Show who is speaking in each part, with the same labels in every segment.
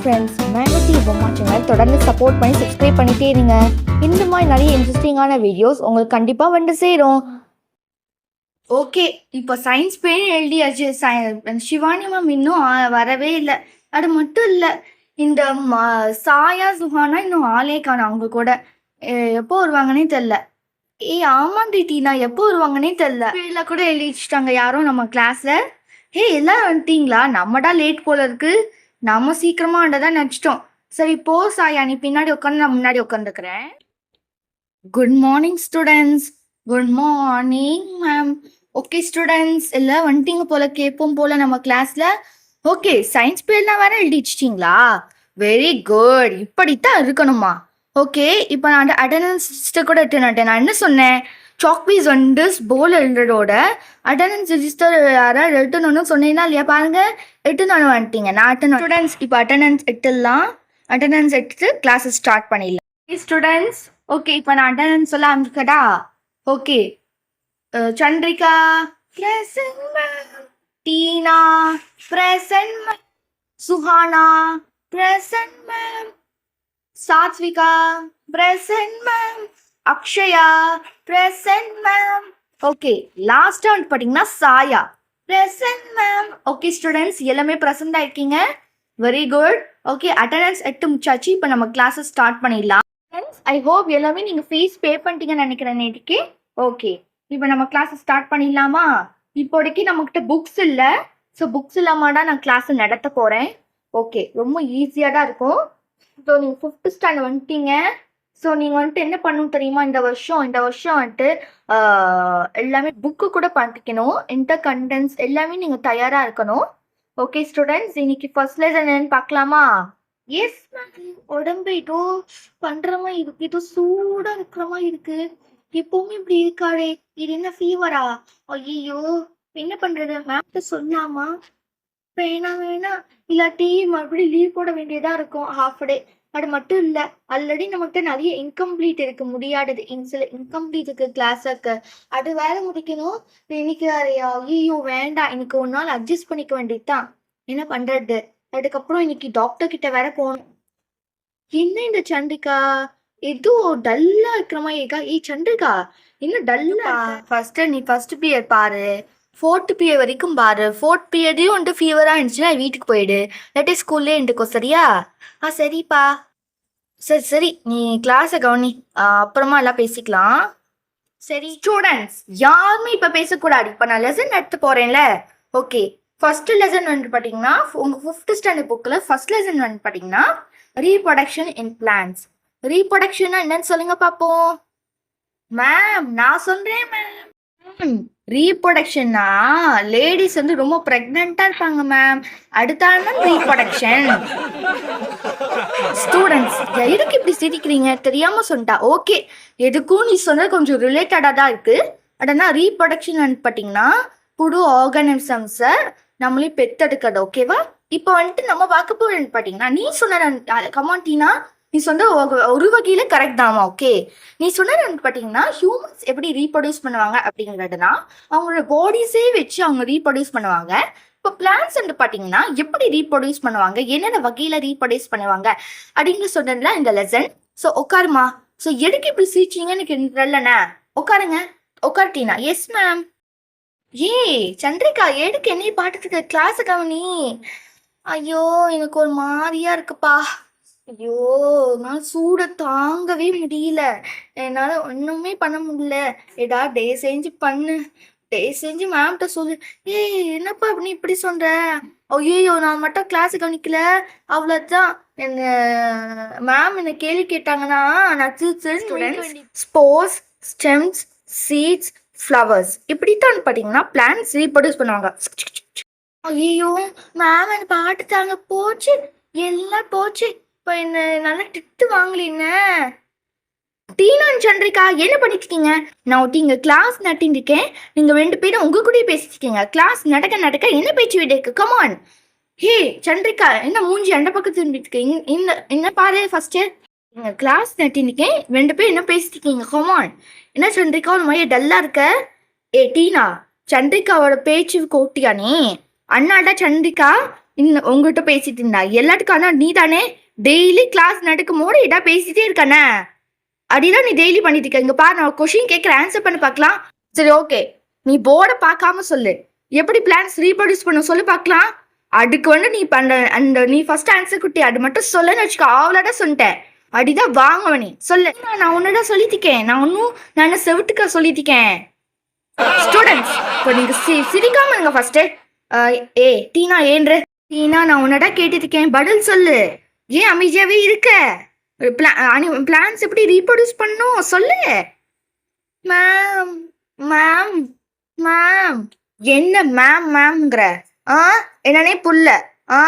Speaker 1: Friends மேங்கட்டி பொம்மா channel தொடர்ந்து சப்போர்ட் பண்ணி சப்ஸ்கிரைப் பண்ணிட்டே இருங்க. இந்த மாதிரி நிறைய இன்ட்ரெஸ்டிங்கான வீடியோஸ் உங்களுக்கு கண்டிப்பாக வந்து சேரும். ஓகே இப்போ சயின்ஸ் பேர் எழுதியாச்சு சிவானி மேம் இன்னும் வரவே இல்லை. அது மட்டும் இல்லை இந்த ம- சாயா சுஹானா இன்னும் ஆளே காணும் அவங்க கூட. எப்போ வருவாங்கன்னே தெரில. ஏய் ஆமாண்டி டீனா எப்போ வருவாங்கன்னே தெரில. பேர்ல கூட எழுதி வச்சுட்டாங்க யாரும் நம்ம கிளாஸ்ல ஹே எல்லாம் வந்துட்டீங்களா? நம்மடா லேட் போல இருக்கு. நம்ம சீக்கிரமா அண்டதான் நினச்சிட்டோம். சரி போ சாயா நீ பின்னாடி உட்காந்து நான் முன்னாடி உட்காந்துக்கிறேன் good morning students good morning ma'am okay students இல்லை வந்துட்டீங்க போல கேட்போம் போல நம்ம கிளாஸ்ல ஓகே சயின்ஸ் பேர்லாம் வேற எழுதிச்சிட்டிங்களா வெரி குட் இப்படித்தான் இருக்கணுமா? ஓகே இப்போ நான் அட்டண்டன்ஸ் லிஸ்ட்டை கூட எடுத்துனேன் நான் என்ன சொன்னேன்? சாக்பீஸ் வந்து போல் எழுதுறதோட அட்டண்டன்ஸ் ரிஜிஸ்டர் யாராவது எழுதணும்னு சொன்னீங்கன்னா இல்லையா? பாருங்க எடுத்துன்னு வந்துட்டீங்க. நான் அட்டன் ஸ்டூடெண்ட்ஸ் இப்போ அட்டண்டன்ஸ் எடுத்துடலாம். அட்டண்டன்ஸ் எடுத்துட்டு கிளாஸஸ் ஸ்டார்ட் பண்ணிடலாம். ஸ்டூடெண்ட்ஸ் ஓகே இப்போ நான் அட்டண்டன்ஸ் சொல்ல ஆரம்பிக்கடா okay Chandrika. Teena. Present Suhana. Present ma'am Sathvika present ma'am Akshaya present ma'am okay last வந்து பார்த்தீங்கன்னா Chaya. Present ma'am okay students எல்லாமே பிரசன்ட் ஆயிருக்கீங்க வெரி குட் ஓகே அட்டண்டன்ஸ் எட்டு முச்சாச்சு. இப்போ நம்ம கிளாஸஸ் ஸ்டார்ட் பண்ணிடலாம். ஐ ஹோப் எல்லாமே நீங்கள் ஃபீஸ் பே பண்ணிட்டீங்கன்னு நினைக்கிறேன் நேற்றுக்கு. ஓகே இப்போ நம்ம கிளாஸ் ஸ்டார்ட் பண்ணிடலாமா? இப்போதைக்கு நம்மக்கிட்ட புக்ஸ் இல்லை. ஸோ புக்ஸ் இல்லாமல் தான் நான் கிளாஸ் நடத்த போகிறேன் ஓகே ரொம்ப ஈஸியாக தான் இருக்கும். ஸோ நீங்கள் ஃபிஃப்த்து ஸ்டாண்டர்ட் வந்துட்டீங்க. ஸோ நீங்கள் வந்துட்டு என்ன பண்ணணும் தெரியுமா? இந்த வருஷம் இந்த வருஷம் வந்துட்டு ஆஹ், எல்லாமே புக்கு கூட பண்ணிக்கணும். இன்டர் கண்டென்ஸ் எல்லாமே நீங்கள் தயாராக இருக்கணும். ஓகே ஸ்டூடெண்ட்ஸ் இன்னைக்கு ஃபர்ஸ்ட் லெசன் என்னன்னு பார்க்கலாமா? எஸ் மேம் உடம்பு ஏதோ பண்ணுற மாதிரி இருக்கு. ஏதோ சூடா இருக்கிற மாதிரி இருக்கு. எப்பவுமே இப்படி இருக்காளே. இது என்ன ஃபீவரா ஐயோ என்ன பண்றது? மேம்கிட்ட சொல்லாமா? வேணாம் வேணாம் இல்லாட்டி மறுபடியும் லீவ் போட வேண்டியதா இருக்கும். ஹாஃப் டே அது மட்டும் இல்ல. ஆல்ரெடி நம்மகிட்ட நிறைய இன்கம்ப்ளீட் இருக்கு. முடியாதது. இன் சில இன்கம்ப்ளீட் இருக்கு. கிளாஸுக்கு அது வேற முடிக்கணும். இன்னைக்கு ஐயோ வேண்டாம். இன்னைக்கு ஒரு நாள் அட்ஜஸ்ட் பண்ணிக்க வேண்டியதுதான். என்ன பண்றது? அதுக்கப்புறம் இன்னைக்கு டாக்டர் கிட்ட வேற போகணும். என்ன இந்த சந்திரிகா ஏதோ டல்லா இருக்கிற மாதிரி இருக்கா? ஏய் சந்திரிகா என்ன டல்லா ஃபர்ஸ்ட் நீ ஃபர்ஸ்ட் பீரியட் பாரு. ஃபோர்த் பீரியட் வரைக்கும் பாரு. ஃபோர்த் பீரியடையும் வந்துட்டு ஃபீவராக இருந்துச்சுன்னா வீட்டுக்கு போயிடு. இல்லாட்டி ஸ்கூல்லே இருந்துக்கோ சரியா? ஆ சரிப்பா. சரி சரி. நீ கிளாஸை கவனி. அப்புறமா எல்லாம் பேசிக்கலாம். சரி. ஸ்டூடெண்ட்ஸ் யாருமே இப்போ பேசக்கூடாது. இப்போ நான் லெசன் எடுத்து போகிறேன்ல ஓகே ஃபர்ஸ்ட் லெசன் வந்து பார்த்தீங்கன்னா உங்கள் ஃபிஃப்த் ஸ்டாண்டர்ட் புக்கில் ஃபர்ஸ்ட் லெசன் வந்து பார்த்தீங்கன்னா ரீப்ரொடக்ஷன் இன் பிளான்ஸ் ரீப்ரொடக்ஷன்னா என்னன்னு சொல்லுங்க பார்ப்போம் மேம் நான் சொல்கிறேன் மேம் ரீப்ரொடக்ஷன்னா லேடிஸ் வந்து ரொம்ப ப்ரெக்னெண்ட்டாக இருப்பாங்க மேம் அடுத்த தான் ரீப்ரொடக்ஷன் ஸ்டூடெண்ட்ஸ் எதுக்கு இப்படி சிரிக்கிறீங்க? தெரியாம சொல்லிட்டா. ஓகே எதுக்கும் நீ சொன்னது கொஞ்சம் ரிலேட்டடாக தான் இருக்கு. அடனா ரீப்ரொடக்ஷன் அனுப்பிட்டீங்கன்னா பார்த்தீங்கன்னா புது ஆர்கானிசம்ஸை நம்மளே பெத்தெடுக்கிறது ஓகேவா இப்போ வந்துட்டு நம்ம பார்க்க போறேன்னு பார்த்தீங்கன்னா நீ சொன்ன கமாண்டினா நீ சொன்ன ஒரு- வகையில கரெக்ட் தாமா ஓகே நீ சொன்னது வந்து பார்த்தீங்கன்னா ஹியூமன்ஸ் எப்படி ரீப்ரொடியூஸ் பண்ணுவாங்க அப்படிங்கிறதுனா அவங்களோட பாடிஸே வச்சு அவங்க ரீப்ரொடியூஸ் பண்ணுவாங்க. இப்போ பிளான்ஸ் வந்து பார்த்தீங்கன்னா எப்படி ரீப்ரொடியூஸ் பண்ணுவாங்க? என்னென்ன வகையில ரீப்ரொடியூஸ் பண்ணுவாங்க? அப்படின்னு சொன்னதுல இந்த லெசன் ஸோ உட்காருமா ஸோ எதுக்கு இப்படி சிரிச்சீங்கன்னு எனக்கு தெரியலண்ணே. உட்காருங்க. உட்கார்ட்டீனா. எஸ் மேம் ஏய் சந்திரிகா எதுக்கு என்னைய பாட்டுக்கு கிளாஸ் கவனி ஐயோ எனக்கு ஒரு மாதிரியா இருக்குப்பா. ஐயோ நான் சூட தாங்கவே முடியல. என்னால ஒண்ணுமே பண்ண முடியல. ஏடா டே செஞ்சு பண்ணு. டே செஞ்சு மேம்கிட்ட சொல்லு. ஏய் என்னப்பா நீ இப்படி சொல்ற? ஐயோ நான் மட்டும் கிளாஸ் கவனிக்கல. அவ்வளோதான் என்ன மேம் என்ன கேள்வி கேட்டாங்கன்னா நான் ஸ்போர்ஸ் ஸ்டெம்ஸ் சீட்ஸ் ஃப்ளவர்ஸ் இப்படித்தான் பார்த்தீங்கன்னா பிளான்ஸ் ரீப்ரொடியூஸ் பண்ணுவாங்க. ஐயோ மேம் என்ன பாட்டுட்டாங்க போச்சு. எல்லாம் போச்சு. இப்போ என்ன நல்லா திட்டு வாங்கலீங்க டீனான் சந்திரிகா என்ன பண்ணிட்டு இருக்கீங்க நான் ஒட்டி இங்க கிளாஸ் நட்டின்னு இருக்கேன் நீங்க ரெண்டு பேரும் உங்க கூட பேசிட்டு கிளாஸ் நடக்க நடக்க என்ன பேச்சு விட இருக்கு? கமான் ஹே சந்திரிகா என்ன மூஞ்சி அந்த பக்கத்து திரும்பிட்டு இந்த என்ன பாரு ஃபர்ஸ்ட் இங்க கிளாஸ் நட்டின்னு இருக்கேன் ரெண்டு பேரும் என்ன பேசிட்டு இருக்கீங்க கமான் என்ன சந்திரிகா ஒரு மாதிரி டல்லா இருக்க? ஏ டீனா சந்திரிகாவோட பேச்சு கோட்டியா நீ அண்ணாடா சந்திரிகா இன்னும் உங்ககிட்ட பேசிட்டு இருந்தா எல்லாத்துக்கான நீ தானே டெய்லி கிளாஸ் நடக்கும் போது இதா பேசிட்டே இருக்கானே? அப்படிதான் நீ டெய்லி பண்ணிட்டு இருக்க. இங்க பாரு நான் கொஷின் கேட்குற ஆன்சர் பண்ணி பார்க்கலாம். சரி ஓகே நீ போர்டை பார்க்காம சொல்லு. எப்படி பிளான்ஸ் ரீப்ரொடியூஸ் பண்ண சொல்லி பார்க்கலாம். அதுக்கு வந்து நீ பண்ண அந்த நீ ஃபர்ஸ்ட் ஆன்சர் குட்டி அது மட்டும் சொல்லுன்னு வச்சுக்கோ அவ்வளோதான் சொல்லிட்டேன். அப்படிதான் வாங்குவ நீ. சொல்லு. நான் உன்னதான் சொல்லித்திக்கேன் நான் ஒன்றும் நான் செவிட்டுக்க சொல்லித்திக்கேன் ஸ்டூடெண்ட்ஸ் இப்போ நீங்க சி சிரிக்காம இருங்க ஃபர்ஸ்ட் ஏ டீனா ஏன்ற? டீனா நான் உன்னடா கேட்டுருக்கேன் பதில் சொல்லு. ஏன் அமைதியாகவே இருக்க? பிளான்ஸ் எப்படி ரீப்ரொடியூஸ் பண்ணும்? சொல்லு. மேம் மேம் மேம் என்ன மேம் மேம்ங்கிற ஆ? என்னன்னே புல்ல. ஆ?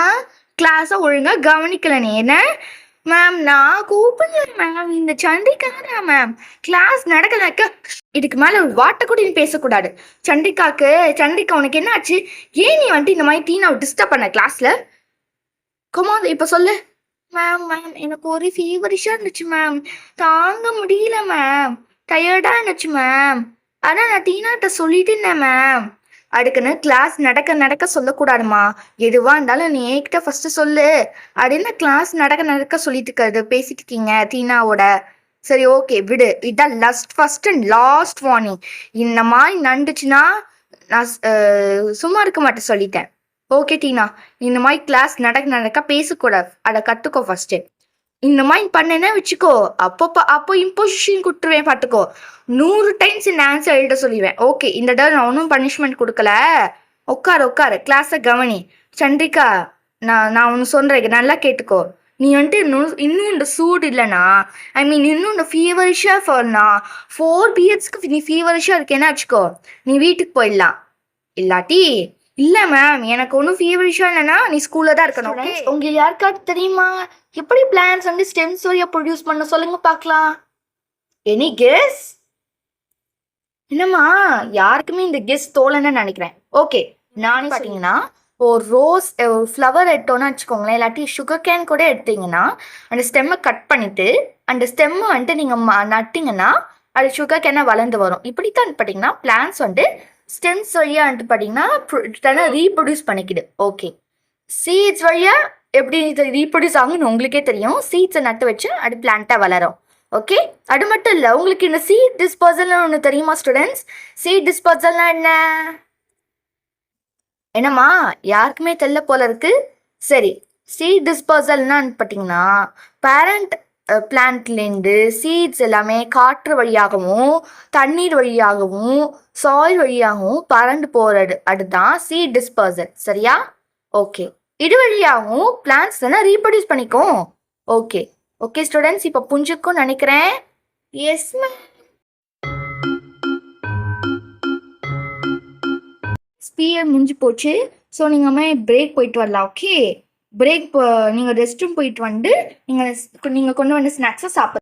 Speaker 1: கிளாஸை ஒழுங்காக கவனிக்கல நீ. என்ன? மேம் நான் கூப்பிடுறேன் மேம் இந்த சந்திரிக்காரா மேம் கிளாஸ் நடக்க இதுக்கு மேலே ஒரு வாட்டை கூட நீ பேசக்கூடாது. சந்திரிகாக்கு சந்திரிகா உனக்கு என்ன ஆச்சு ஏன் நீ வந்துட்டு இந்த மாதிரி டீனாவை டிஸ்டர்ப் பண்ண கிளாஸில் குமார் இப்போ சொல்லு. மேம் மேம் எனக்கு ஒரு ஃபீவரிஷா இருந்துச்சு மேம் தாங்க முடியல மேம் டயர்டா இருந்துச்சு மேம் ஆனா நான் டீனாட்ட சொல்லிட்டு இருந்தேன் மேம் அதுக்குன்னு கிளாஸ் நடக்க நடக்க சொல்லக்கூடாதுமா. எதுவா இருந்தாலும் நீ என்கிட்ட ஃபர்ஸ்ட் சொல்லு. அப்படின்னு கிளாஸ் நடக்க நடக்க சொல்லிட்டு இருக்கிறது? பேசிட்டு இருக்கீங்க தீனாவோட. சரி ஓகே விடு. இதான் last first and last warning இந்த மாதிரி நண்டுச்சுன்னா நான் சும்மா இருக்க மாட்டேன் சொல்லிட்டேன். ஓகே டீனா. இந்த மாதிரி கிளாஸ் நடக்க நடக்க பேசக்கூடாது. அதை கற்றுக்கோ ஃபஸ்ட்டு இந்த மாதிரி பண்ணேன்னா வச்சுக்கோ. அப்போ அப்போ இம்போசிஷன் கொடுத்துருவேன் பார்த்துக்கோ நூறு டைம்ஸ் இந்த ஆன்சர் எழுத சொல்லிடுவேன். ஓகே இந்த தடவை நான் ஒன்றும் பனிஷ்மெண்ட் கொடுக்கல. உட்காரு உட்காரு. கிளாஸை கவனி. சந்திரிகா நான் நான் ஒன்று சொல்கிறேன் நல்லா கேட்டுக்கோ. நீ வந்துட்டு இன்னும் இன்னும் இந்த சூடு இல்லைனா ஐ மீன் இன்னும் இந்த ஃபீவரிஷாக ஃபோர்னா ஃபோர் பிஎட்ஸ்க்கு நீ ஃபீவரிஷாக இருக்கேன்னா வச்சுக்கோ. நீ வீட்டுக்கு போயிடலாம். இல்லாட்டி இல்ல மேம் எனக்கு ஒன்றும் ஃபீவரிஷா இல்லைன்னா நீ ஸ்கூல்ல தான் இருக்கணும் உங்களுக்கு யாருக்காவது தெரியுமா? எப்படி பிளான்ஸ் வந்து ஸ்டெம்ஸ் வழியா ப்ரொடியூஸ் பண்ண சொல்லுங்க பார்க்கலாம். எனி கெஸ் என்னம்மா யாருக்குமே இந்த கெஸ் தோலன்னு நினைக்கிறேன். ஓகே நானே பார்த்தீங்கன்னா ஒரு ரோஸ் ஒரு ஃப்ளவர் எடுத்தோன்னு வச்சுக்கோங்களேன் இல்லாட்டி சுகர் கேன் கூட எடுத்தீங்கன்னா அந்த ஸ்டெம்மை கட் பண்ணிட்டு அந்த ஸ்டெம்மை வந்துட்டு நீங்கள் நட்டிங்கன்னா அது சுகர் கேனாக வளர்ந்து வரும். இப்படித்தான் பார்த்தீங்கன்னா பிளான்ஸ் வந்து ஸ்டெம்ஸ் வழியாக வந்துட்டு பார்த்தீங்கன்னா ரீப்ரொடியூஸ் பண்ணிக்கிது ஓகே சீட்ஸ் வழியாக எப்படி இது ரீப்ரொடியூஸ் ஆகும்னு உங்களுக்கே தெரியும். சீட்ஸை நட்டு வச்சு அது பிளான்ட்டாக வளரும். ஓகே அது மட்டும் இல்லை உங்களுக்கு இந்த சீட் டிஸ்போசல்னு ஒன்று தெரியுமா ஸ்டூடெண்ட்ஸ் சீட் டிஸ்போசல்னா என்ன? என்னம்மா யாருக்குமே தெரியல போல இருக்கு. சரி சீட் டிஸ்போசல்னான்னு பார்த்தீங்கன்னா பேரண்ட் பிளான்ட்லேருந்து சீட்ஸ் எல்லாமே காற்று வழியாகவும் தண்ணீர் வழியாகவும் சாயில் வழியாகவும் பறந்து போகிறது அதுதான் சீட் டிஸ்பர்சல் சரியா? ஓகே இது வழியாகவும் பிளான்ஸ் தானே ரீப்ரொடியூஸ் பண்ணிக்கும்? ஓகே ஓகே ஸ்டூடெண்ட்ஸ் இப்போ புரிஞ்சுக்கும் நினைக்கிறேன். எஸ் மேம் ஸ்பீயர் முடிஞ்சு போச்சு. ஸோ நீங்கள் பிரேக் போயிட்டு வரலாம் ஓகே பிரேக் நீங்கள் ரெஸ்ட் ரூம் போயிட்டு வந்து நீங்கள் நீங்கள் கொண்டு வந்த ஸ்நாக்ஸை சாப்பிட